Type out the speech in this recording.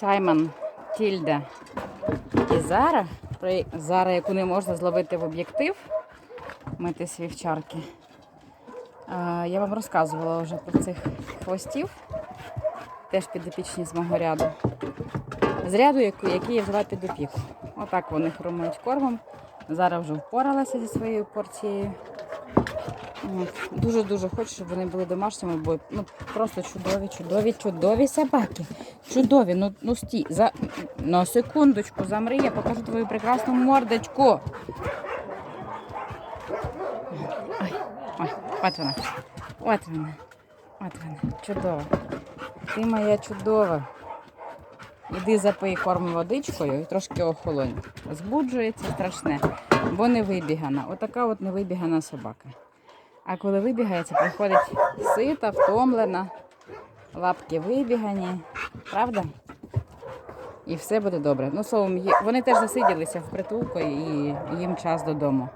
Саймон, Тільда і Зара. Зара, яку не можна зловити в об'єктив, мити свій вчарки. А, Я вам розказувала вже про цих хвостів, теж підопічні з мого ряду. З ряду, який я взяла під опіку. Отак вони хрумують кормом. Зараз вже впоралася зі своєю порцією. Дуже-дуже хочу, щоб вони були домашніми, бо ну, просто чудові, чудові, чудові собаки. Чудові. Ну, ну стій, за... на секундочку, замри, я покажу твою прекрасну мордочку. От вона. От вона. От вона. Чудова. Ти моя чудова. Іди запий корм водичкою і трошки охолонь. Збуджується страшне, бо не вибігана. Отака от невибігана собака. А коли вибігається, приходить сита, втомлена, лапки вибігані, правда? І все буде добре. Ну, словом, вони теж засиділися в притулку і їм час додому.